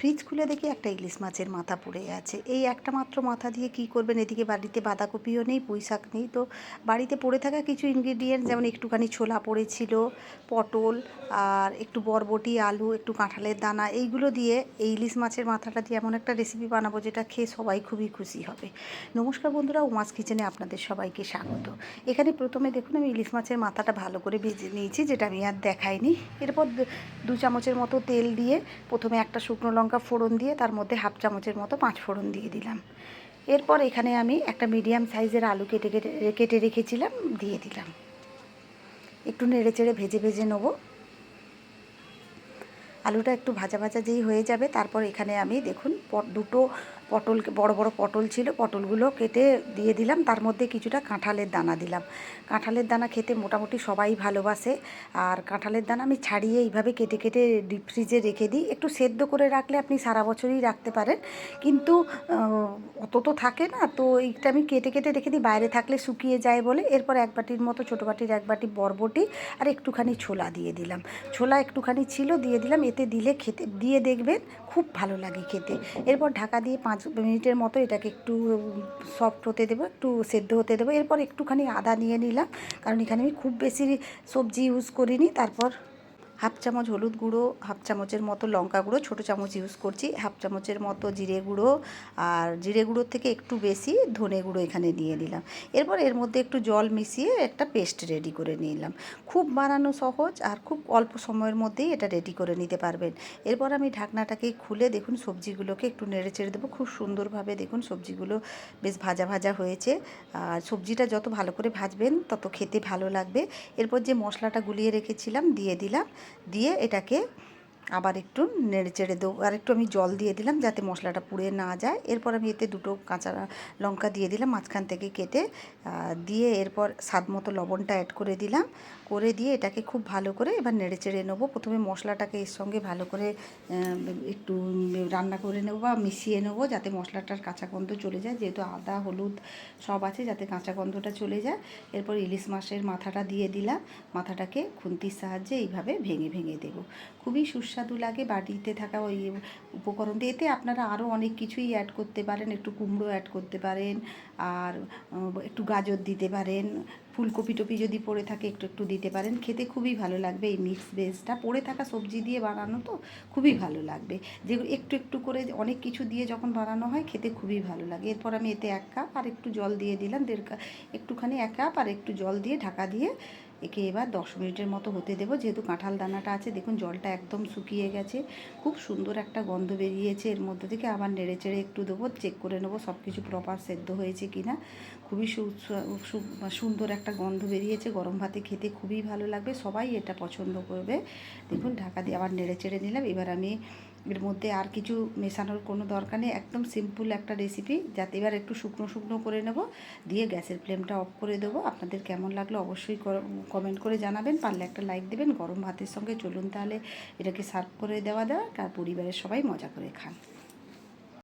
Fridge খুলে দেখি একটা ইলিশ মাছের মাথা পড়ে আছে এই একটা মাত্র মাথা দিয়ে কি করবেন? এদিকে বাড়িতে বাঁধাকপিও নেই পুঁই শাক নেই। তো বাড়িতে পড়ে থাকা কিছু ইনগ্রিডিয়েন্ট যেমন একটুখানি ছোলা পড়েছিল, পটল, আর একটু বরবটি, আলু, একটু কাঁঠালের দানা, এইগুলো দিয়ে এই ইলিশ মাছের মাথাটা দিয়ে এমন একটা রেসিপি বানাবো যেটা খেয়ে সবাই খুবই খুশি হবে। নমস্কার বন্ধুরা, উমাস কিচেনে আপনাদের সবাইকে স্বাগত। এখানে প্রথমে দেখুন, আমি ইলিশ মাছের মাথাটা ভালো করে ভেজে নিয়েছি, যেটা আমি আর দেখাইনি। এরপর দু চামচের মতো তেল দিয়ে প্রথমে একটা শুকনো লঙ্কা ফোড়ন দিয়ে তার মধ্যে হাফ চামচের মতো পাঁচ ফোড়ন দিয়ে দিলাম। এরপর এখানে আমি একটা মিডিয়াম সাইজের আলু কেটে কেটে কেটে রেখেছিলাম, দিয়ে দিলাম। একটু নেড়ে চেড়ে ভেজে ভেজে নেব। আলুটা একটু ভাজা ভাজা যেই হয়ে যাবে, তারপর এখানে আমি দেখুন দুটো পটল, বড় বড় পটল ছিল, পটলগুলো কেটে দিয়ে দিলাম। তার মধ্যে কিছুটা কাঁঠালের দানা দিলাম। কাঁঠালের দানা খেতে মোটামুটি সবাই ভালোবাসে। আর কাঁঠালের দানা আমি ছাড়িয়ে এইভাবে কেটে কেটে ডিপ ফ্রিজে রেখে দিই। একটু সেদ্ধ করে রাখলে আপনি সারা বছরই রাখতে পারেন। কিন্তু অত তো থাকে না। তো এইটা আমি কেটে কেটে রেখে দিই। বাইরে থাকলে শুকিয়ে যায় বলে এরপর এক বাটির মতো, ছোটো বাটির এক বাটি বরবটি আর একটুখানি ছোলা দিয়ে দিলাম। ছোলা একটুখানি ছিল, দিয়ে দিলাম। এতে দিলে খেতে, দিয়ে দেখবেন খুব ভালো লাগে খেতে। এরপর ঢাকা দিয়ে পাঁচ মিনিটের মতো এটাকে একটু সফট হতে দেবো, একটু সেদ্ধ হতে দেবো। এরপর একটুখানি আদা নিয়ে নিলাম, কারণ এখানে আমি খুব বেশি সবজি ইউজ করিনি। তারপর হাফ চামচ হলুদ গুঁড়ো, হাফ চামচের মতো লঙ্কা গুঁড়ো, ছোটো চামচ ইউজ করছি। হাফ চামচের মতো জিরে গুঁড়ো আর জিরে গুঁড়োর থেকে একটু বেশি ধনে গুঁড়ো এখানে নিয়ে নিলাম এরপর এর মধ্যে একটু জল মিশিয়ে একটা পেস্ট রেডি করে নিলাম। খুব বানানো সহজ আর খুব অল্প সময়ের মধ্যেই এটা রেডি করে নিতে পারবেন। এরপর আমি ঢাকনাটাকে খুলে দেখুন সবজিগুলোকে একটু নেড়ে চেড়ে দেবো। খুব সুন্দরভাবে দেখুন সবজিগুলো বেশ ভাজা ভাজা হয়েছে। আর সবজিটা যত ভালো করে ভাজবেন, তত খেতে ভালো লাগবে। এরপর যে মশলাটা গুলিয়ে রেখেছিলাম, দিয়ে দিলাম। দিয়ে এটাকে আবার একটু নেড়ে চেড়ে দেবো। আর একটু আমি জল দিয়ে দিলাম যাতে মশলাটা পুড়ে না যায়। এরপর আমি এতে দুটো কাঁচা লঙ্কা দিয়ে দিলাম মাঝখান থেকে কেটে। দিয়ে এরপর স্বাদ মতো লবণটা অ্যাড করে দিলাম। করে দিয়ে এটাকে খুব ভালো করে এবার নেড়ে চেড়ে নেব। প্রথমে মশলাটাকে এর সঙ্গে ভালো করে একটু রান্না করে নেব বা মিশিয়ে নেব যাতে মশলাটার কাঁচা গন্ধ চলে যায়। যেহেতু আদা, হলুদ সব আছে যাতে কাঁচা গন্ধটা চলে যায়। এরপর ইলিশ মাছের মাথাটা দিয়ে দিলাম। মাথাটাকে খুন্তির সাহায্যে এইভাবে ভেঙে ভেঙে দেবো। খুবই সুস্বাদু লাগে বাড়িতে থাকা ওই উপকরণ এতে আপনারা আরও অনেক কিছুই অ্যাড করতে পারেন, একটু কুমড়ো অ্যাড করতে পারেন, আর একটু গাজর দিতে পারেন, ফুলকপি টপি যদি পড়ে থাকে একটু একটু দিতে পারেন। খেতে খুবই ভালো লাগবে এই মিক্স ভেজটা পড়ে থাকা সবজি দিয়ে বানানো তো খুবই ভালো লাগবে। যে একটু একটু করে অনেক কিছু দিয়ে যখন বানানো হয় খেতে খুবই ভালো লাগে। এরপর আমি এতে এক কাপ আর একটু জল দিয়ে দিলাম, দেড় কাপ, একটুখানি এক কাপ আর একটু জল দিয়ে ঢাকা দিয়ে একে এবার দশ মিনিটের মতো হতে দেবো। যেহেতু কাঁঠাল দানাটা আছে, দেখুন জলটা একদম শুকিয়ে গেছে। খুব সুন্দর একটা গন্ধ বেরিয়েছে। এর মধ্যে থেকে আবার নেড়ে চেড়ে একটু দেবো চেক করে নেব সব কিছু প্রপার সেদ্ধ হয়েছে কি না খুবই সুন্দর একটা গন্ধ বেরিয়েছে। গরম ভাতে খেতে খুবই ভালো লাগবে। সবাই এটা পছন্দ করবে। দেখুন ঢাকা দিয়ে আবার নেড়ে চেড়ে নিলাম। এবার আমি এর মধ্যে আর কিছু মেশানোর কোনো দরকার নেই। একদম সিম্পল একটা রেসিপি যাতে এবার একটু শুকনো শুকনো করে নেব, দিয়ে গ্যাসের ফ্লেমটা অফ করে দেবো। আপনাদের কেমন লাগল অবশ্যই কমেন্ট করে জানাবেন। পারলে একটা লাইক দেবেন। গরম ভাতের সঙ্গে চলুন তাহলে। এটাকে সার্ভ করে দেওয়া দেওয়া আর পরিবারের সবাই মজা করে খান।